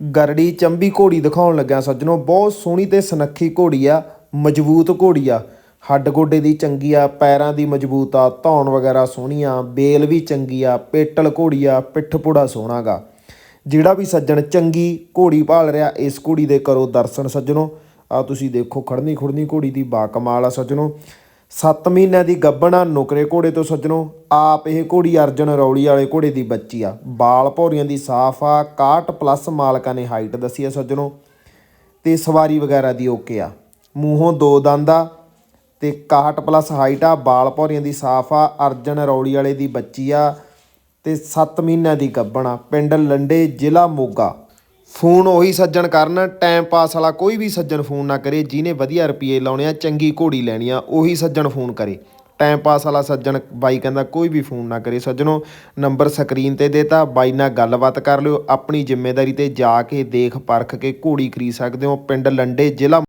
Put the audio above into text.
ਗਰੜੀ ਚੰਬੀ ਘੋੜੀ ਦਿਖਾਉਣ ਲੱਗਿਆ ਸੱਜਣੋ, ਬਹੁਤ ਸੋਹਣੀ ਤੇ ਸੁਨੱਖੀ ਘੋੜੀ ਆ, ਮਜ਼ਬੂਤ ਘੋੜੀ ਆ। ਹੱਡ ਗੋਡੇ ਦੀ ਚੰਗੀ ਆ, ਪੈਰਾਂ ਦੀ ਮਜ਼ਬੂਤ ਆ, ਧੌਣ ਵਗੈਰਾ ਸੋਹਣੀ ਆ, ਬੇਲ ਵੀ ਚੰਗੀ ਆ, ਪੇਟਲ ਘੋੜੀ ਆ, ਪਿੱਠ ਪੁੜਾ ਸੋਹਣਾਗਾ ਜਿਹੜਾ ਵੀ ਸੱਜਣ ਚੰਗੀ ਘੋੜੀ ਭਾਲ ਰਿਹਾ, ਇਸ ਘੋੜੀ ਦੇ ਕਰੋ ਦਰਸ਼ਨ ਸੱਜਣੋ। ਆ ਤੁਸੀਂ ਦੇਖੋ ਖੜਨੀ ਖੁੜਨੀ ਘੋੜੀ ਦੀ ਬਾ ਕਮਾਲ ਆ ਸੱਜਣੋ। 7 ਮਹੀਨਿਆਂ ਦੀ ਗੱਭਣਾ ਨੁਕਰੇ ਘੋੜੇ ਤੋਂ ਸੱਜਣੋ। ਆਪ ਇਹ ਘੋੜੀ ਅਰਜਨ ਰੌਲੀ ਵਾਲੇ ਘੋੜੇ ਦੀ ਬੱਚੀ ਆ। ਬਾਲ ਭੌਰੀਆਂ ਦੀ ਸਾਫ਼ ਆ 61 ਪਲੱਸ ਮਾਲਕਾਂ ਨੇ ਹਾਈਟ ਦੱਸੀ ਆ ਸੱਜਣੋ। ਤੇ ਸਵਾਰੀ ਵਗੈਰਾ ਦੀ ਓਕੇ ਆ। ਮੂੰਹੋਂ ਦੋ ਦੰਦ ਆ, ਤੇ 61 ਪਲੱਸ ਹਾਈਟ ਆ, ਬਾਲ ਭੌਰੀਆਂ ਦੀ ਸਾਫ਼ ਆ, ਅਰਜਨ ਰੌਲੀ ਵਾਲੇ ਦੀ ਬੱਚੀ ਆ। ਤੇ 7 ਮਹੀਨਿਆਂ ਦੀ ਗੱਭਣ ਆ। ਪਿੰਡ ਲੰਡੇ ਜ਼ਿਲ੍ਹਾ ਮੋਗਾ। ਫੋਨ ਉਹੀ ਸੱਜਣ ਕਰਨ ਟਾਈਮ ਪਾਸ ਵਾਲਾ ਕੋਈ ਵੀ ਸੱਜਣ ਫੋਨ ਨਾ ਕਰੇ, ਜਿਹਨੇ ਵਧੀਆ ਰੁਪਏ ਲਾਉਣੇ ਆ, ਚੰਗੀ ਘੋੜੀ ਲੈਣੀ ਆ, ਉਹੀ ਸੱਜਣ ਫੋਨ ਕਰੇ। ਟਾਈਮ ਪਾਸ ਵਾਲਾ ਸੱਜਣ, ਬਾਈ ਕਹਿੰਦਾ ਕੋਈ ਵੀ ਫੋਨ ਨਾ ਕਰੇ। ਸੱਜਣੋ ਨੰਬਰ ਸਕਰੀਨ ਤੇ ਦੇਤਾ, ਬਾਈ ਨਾਲ ਗੱਲਬਾਤ ਕਰ ਲਿਓ, ਆਪਣੀ ਜ਼ਿੰਮੇਵਾਰੀ ਤੇ ਜਾ ਕੇ ਦੇਖ ਪਰਖ ਕੇ ਘੋੜੀ ਖਰੀਦ ਸਕਦੇ ਹੋ। ਪਿੰਡ ਲੰਡੇ ਜ਼ਿਲ੍ਹਾ